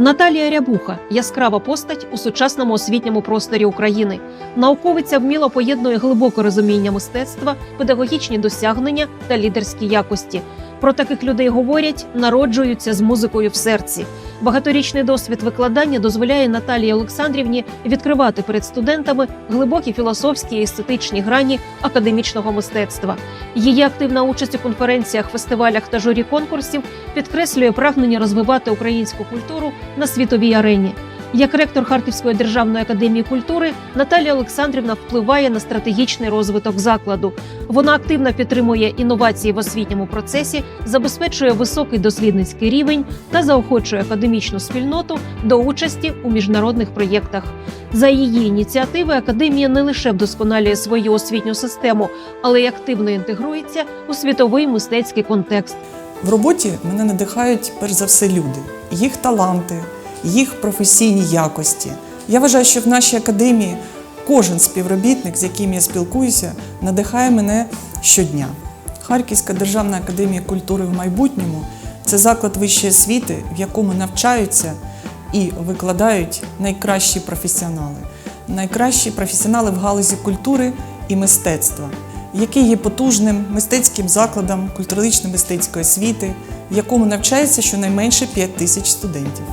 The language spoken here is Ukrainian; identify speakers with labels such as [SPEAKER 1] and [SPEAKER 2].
[SPEAKER 1] Наталія Рябуха яскрава постать у сучасному освітньому просторі України. Науковиця вміло поєднує глибоке розуміння мистецтва, педагогічні досягнення та лідерські якості. Про таких людей говорять, народжуються з музикою в серці. Багаторічний досвід викладання дозволяє Наталії Олександрівні відкривати перед студентами глибокі філософські і естетичні грані академічного мистецтва. Її активна участь у конференціях, фестивалях та журі конкурсів підкреслює прагнення розвивати українську культуру на світовій арені. Як ректор Харківської державної академії культури Наталія Олександрівна впливає на стратегічний розвиток закладу. Вона активно підтримує інновації в освітньому процесі, забезпечує високий дослідницький рівень та заохочує академічну спільноту до участі у міжнародних проєктах. За її ініціативи академія не лише вдосконалює свою освітню систему, але й активно інтегрується у світовий мистецький контекст.
[SPEAKER 2] В роботі мене надихають перш за все люди, їх таланти, їх професійні якості. Я вважаю, що в нашій академії кожен співробітник, з яким я спілкуюся, надихає мене щодня. Харківська державна академія культури в майбутньому це заклад вищої освіти, в якому навчаються і викладають найкращі професіонали, найкращі професіонали в галузі культури і мистецтва, який є потужним мистецьким закладом культурологічно-мистецької освіти, в якому навчається щонайменше 5 тисяч студентів.